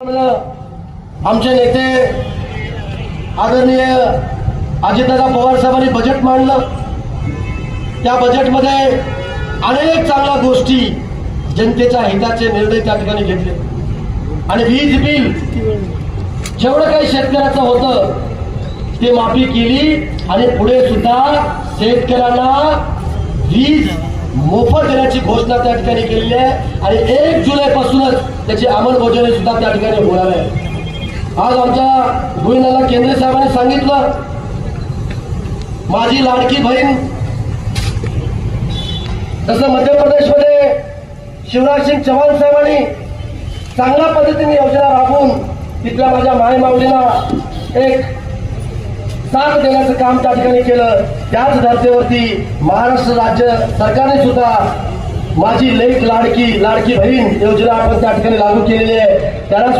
आमचे नेते आदरणीय अजितदादा पवार साहेबांनी बजेट मांडलं. त्या बजेटमध्ये अनेक चांगल्या गोष्टी जनतेच्या हिताचे निर्णय त्या ठिकाणी घेतले. आणि वीज बिल जेवढं काही शेतकऱ्याचं होतं ते माफी केली आणि पुढे सुद्धा शेतकऱ्यांना वीज मोफत देण्याची घोषणा त्या ठिकाणी केलेली आहे. आणि एक जुलै पासूनच त्याची अंमलबजावणी सुद्धा त्या ठिकाणी होणार आहे. आज आमच्या गोविंदाला केंद्र साहेबांनी सांगितलं माझी लाडकी बहीण तसं मध्य प्रदेशमध्ये शिवराज सिंग चव्हाण साहेबांनी चांगल्या पद्धतीने योजना राबवून तिथल्या माझ्या मायमावलीला एक साथ देण्याचं काम त्या ठिकाणी केलं. त्याच धर्तीवरती महाराष्ट्र राज्य सरकारने सुद्धा माझी लेख लाडकी लाडकी बहीण योजना आपण त्या ठिकाणी लागू केलेली आहे. त्याला